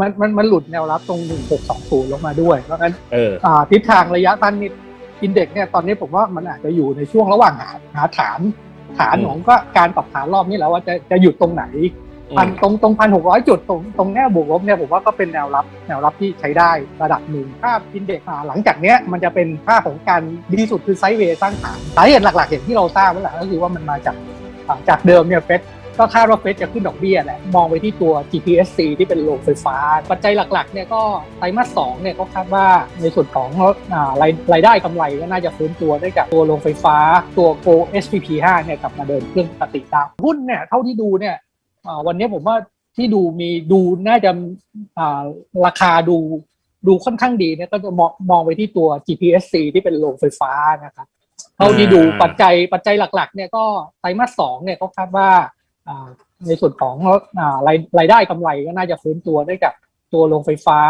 มันมันมันหลุดแนวรับตรง 1620 ลงมาด้วยเพราะงั้นเอออ่าทิศทางระยะสั้นนี่อินเด็กซ์เนี่ยตอนนี้ผมว่ามันอาจจะอยู่ในช่วงระหว่างหาหาฐาน ฐานอืมของก็การปรับฐานรอบนี้แล้วว่าจะจะหยุดตรงไหนพันตรงตรงพันหกร้อยจุดตรงตรงแนวบวกลบเนี่ยผมว่าก็เป็นแนวรับแนวรับที่ใช้ได้ระดับหนึ่งภาพอินเด็กซ์อ่าหลังจากเนี้ยมันจะเป็นภาพของการดีที่สุดคือไซด์เวย์สร้างฐานสาเหตุหลักๆอย่างที่เราทราบนั่นแหละก็คือว่ามันมาจากอ่าจากเดิมเนี่ยเฟด ก็คาดว่าเฟดจะขึ้นดอกเบี้ยแหละ มองไปที่ตัว GPSC ที่เป็นโรงไฟฟ้า ปัจจัยหลักๆเนี่ยก็ไตรมาสสองเนี่ยก็คาดว่าในส่วนของอ่ารายรายได้กำไรก็น่าจะฟื้นตัวได้จากตัวโรงไฟฟ้า ตัว Go SPP 5เนี่ยกลับมาเดินเครื่องปกติตามหุ้นเนี่ยเท่าที่ดูเนี่ยอ่าวันนี้ผมว่าที่ดูมีดูน่าจะอ่าราคาดูดูค่อนข้างดีเนี่ยก็จะมองมองไปที่ตัว GPSC ที่เป็นโรงไฟฟ้านะครับเท่าที่ดูอ่าปัจจัยปัจจัยหลักๆเนี่ยก็ไตรมาสสองเนี่ยเขาคาดว่าอ่า ในส่วนของอ่ารายรายได้กำไรก็น่าจะฟื้นตัวได้กับตัวโรงไฟฟ้า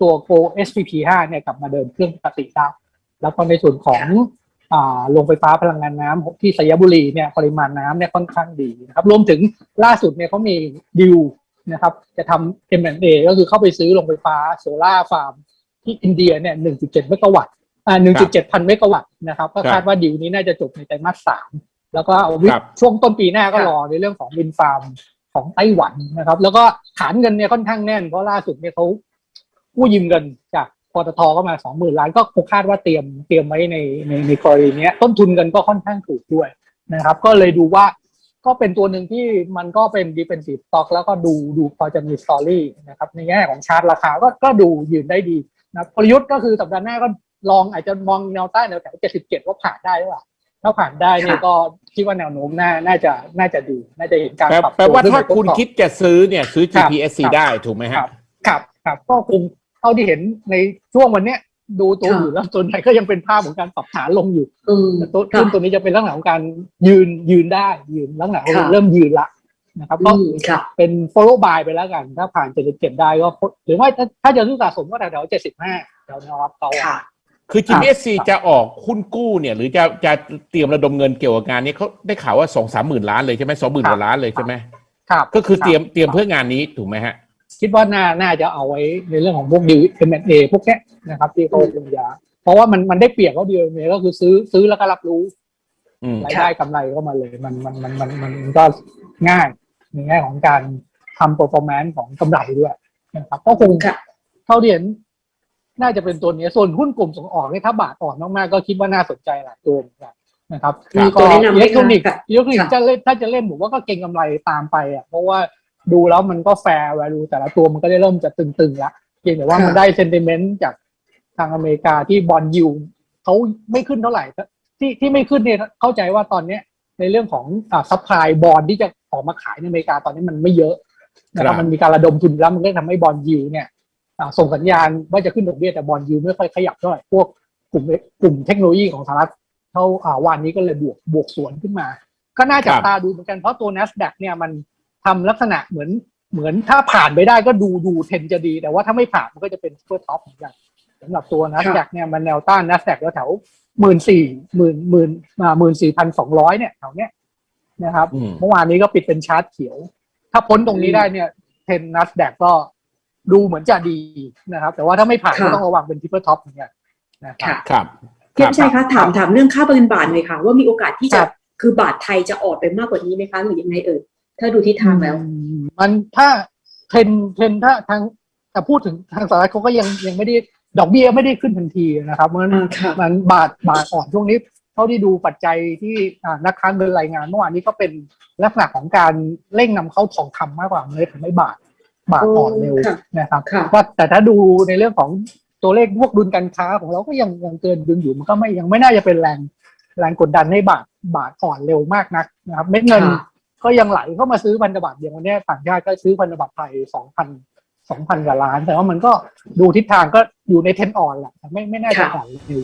ตัว Go SPP 5เนี่ยกลับมาเดินเครื่องปกติได้แล้วก็ในส่วนของโรงไฟฟ้าพลังงานน้ำที่สยบุรีเนี่ยปริมาณน้ำเนี่ยค่อนข้างดีนะครับรวมถึงล่าสุดเนี่ยเขามีดิวนะครับ จะทำ M&A ก็คือเข้าไปซื้อโรงไฟฟ้าโซล่าฟาร์มที่อินเดียเนี่ย1.7เมกะวัตต์อ่า1.7 พันเมกะวัตต์นะครับ ก็ครับคาดว่าดิวนี้น่าจะจบในไตรมาสสาม แล้วก็เอาวิครับช่วงต้นปีหน้าก็ครับรอในเรื่องของวินฟาร์มของไต้หวันนะครับ แล้วก็ฐานเงินเนี่ยค่อนข้างแน่น เพราะล่าสุดเนี่ยเขากู้ยืมเงินจากปตทก็มาสองหมื่นล้านก็คาดว่าเตรียมเตรียมไว้ในในในกรณีเนี้ยต้นทุนเงินก็ค่อนข้างถูกด้วยนะครับ ก็เลยดูว่าก็เป็นตัวหนึ่งที่มันก็เป็น defensive stock แล้วก็ดูดูพอจะมีสตอรี่นะครับ ในแง่ของชาร์ตราคาก็ก็ดูยืนได้ดีนะกลยุทธ์ก็คือสัปดาห์หน้าก็ลองอาจจะมองแนวใต้แนวแถว77ว่าผ่านได้หรือเปล่า ถ้าผ่านได้เนี่ยค่ะก็คิดว่าแนวโน้มน่าน่าจะน่าจะดีน่าจะเห็นการแปลปรับแปลว่าขึ้นถ้าไปทดคุณสอบคิดจะซื้อเนี่ยซื้อครับ GPSC ครับได้ถูกไหมคฮะรับครับครับก็คงเท่าที่เห็นในช่วงวันเนี้ยดูตัวค่ะอื่นแล้วส่วนใหญ่ก็ยังเป็นภาพของการปรับฐานลงอยู่อืมแต่ตัวค่ะขึ้นตัวนี้จะเป็นลักษณะของการยืนยืนได้ยืนลักษณะของค่ะเริ่มยืนละนะครับก็อืมค่ะเป็น follow by ไปแล้วกัน ถ้าผ่าน77ได้ก็หรือว่าถ้าถ้าจะซื้อสะสมก็แถวๆ75แถวแนวรับเขาค่ะ คือ GPSC จะออกหุ้นกู้เนี่ยหรือจะจะเตรียมระดมเงินเกี่ยวกับงานนี้เขาได้ข่าวว่าสองสามหมื่นล้านเลยใช่ไหมสองหมื่นกว่าล้านเลยใช่ไหมครับก็คือเตรียมบเตรียมเพื่องานนี้ถูกไหมฮะ คิดว่าน่าน่าจะเอาไว้ในเรื่องของพวกดี M&A พวกเนี้ยนะครับ ที่เขาคงจะเพราะว่ามันมันได้เปรียบว่าดี M&A ก็คือซื้อซื้อแล้วก็รับรู้อืมรายได้กำไรเข้ามาเลยมันมันมันมันมันมันก็ง่ายในแง่ของการทำ performance ของกำไรด้วยนะครับก็คงค่ะเท่าที่เห็น น่าจะเป็นตัวนี้ส่วนหุ้นกลุ่มส่งออกเนี่ยถ้าบาทอ่อนมากๆก็คิดว่าน่าสนใจหลายตัวเหมือนกันนะครับมีตัวแนะนำไหมอิเล็กทรอนิกส์คะอิเล็กทรอนิกส์ค่ะจะเล่นถ้าจะเล่นผมว่าก็เก่งกำไรตามไปอะเพราะว่าดูแล้วมันก็แฟร์ value แต่ละตัวมันก็ได้เริ่มจะตึงๆละเพียงแต่ว่ามันได้เซนติเมนต์จากทางอเมริกาที่บอลยูเขาไม่ขึ้นเท่าไหร่ที่ที่ไม่ขึ้นเนี่ยเข้าใจว่าตอนเนี้ยในเรื่องของอ่าซัพพลายบอลที่จะออกมาขายในอเมริกาตอนนี้มันไม่เยอะนะคครัรับบมันมีการระดมทุนแล้วมันก็ทำให้บอลยูเนี่ยอ่า ส่งสัญญาณว่าจะขึ้นดอกเบี้ยแต่บอลยูไม่ค่อยขยับเท่าไหร่พวกกลุ่มกลุ่มเทคโนโลยีของสหรัฐเท่าอ่าวันนี้ก็เลยบวกบวกสวนขึ้นมา ก็น่าจับตาดูเหมือนกันเพราะตัว NASDAQ เนี่ยมันทำลักษณะเหมือนเหมือนถ้าผ่านไปได้ก็ดูดูเทรนจะดี แต่ว่าถ้าไม่ผ่านมันก็จะเป็นซูเปอร์ท็อปเหมือนกันสำหรับตัว NASDAQ เนี่ยมันแนวต้าน NASDAQ แถวหมื่นสี่หมื่นหมื่นอ่าหมื่นสี่พันสองร้อยเนี่ยแถวเนี้ยนะครับอืมเมื่อวานนี้ก็ปิดเป็นชาร์ตเขียว ถ้าพ้นตรงนี้ได้เนี่ยเทรน NASDAQ ก็ ดูเหมือนจะดีนะครับ แต่ว่าถ้าไม่ผ่านก็ค่ะต้องระวังเป็นทิปเปอร์ท็อปเหมือนกันนะครับค่ะครับพี่ชัยคะถามถามเรื่องค่าเงินบาทเลยค่ะ ว่ามีโอกาสที่คจะรับคือบาทไทยจะอ่อนไปมากกว่านี้ไหมคะหรือยังไงเอ่ยถ้าดูทิศทางแล้วอืมมันถ้าเทรนเทรนถ้าทางแต่พูดถึงทางสหรัฐเขาก็ยังยังไม่ได้ดอกเบี้ยไม่ได้ขึ้นทันทีนะครับเพราะฉะนั้นอ่าค่ะมันบาทบาทอ่อนช่วงนี้ เท่าที่ดูปัจจัยที่อ่านักค้าเงินรายงานเมื่อวานนี้ก็เป็นลักษณะของการเร่งนำเข้าทองคำมากกว่ามันเลยทำให้บาท บาทอ่อนเร็วค่ะนะครับค่ะว่าแต่ถ้าดูในเรื่องของตัวเลขพวกดุลการค้าของเราก็ยังยังเกินดึงอยู่มันก็ไม่ยังไม่น่าจะเป็นแรงแรงกดดันให้บาทบาทอ่อนเร็วมากนักนะครับ เม็ดเงินค่ะก็ยังไหลเข้ามาซื้อพันธบัตรอย่างวันเนี้ยต่างชาติก็ซื้อพันธบัตรไทยสองพันสองพันกว่าล้าน แต่ว่ามันก็ดูทิศทางก็อยู่ในเทรนด์อ่อนแหละแต่ไม่ไม่น่าจะค่ะอ่อนเร็ว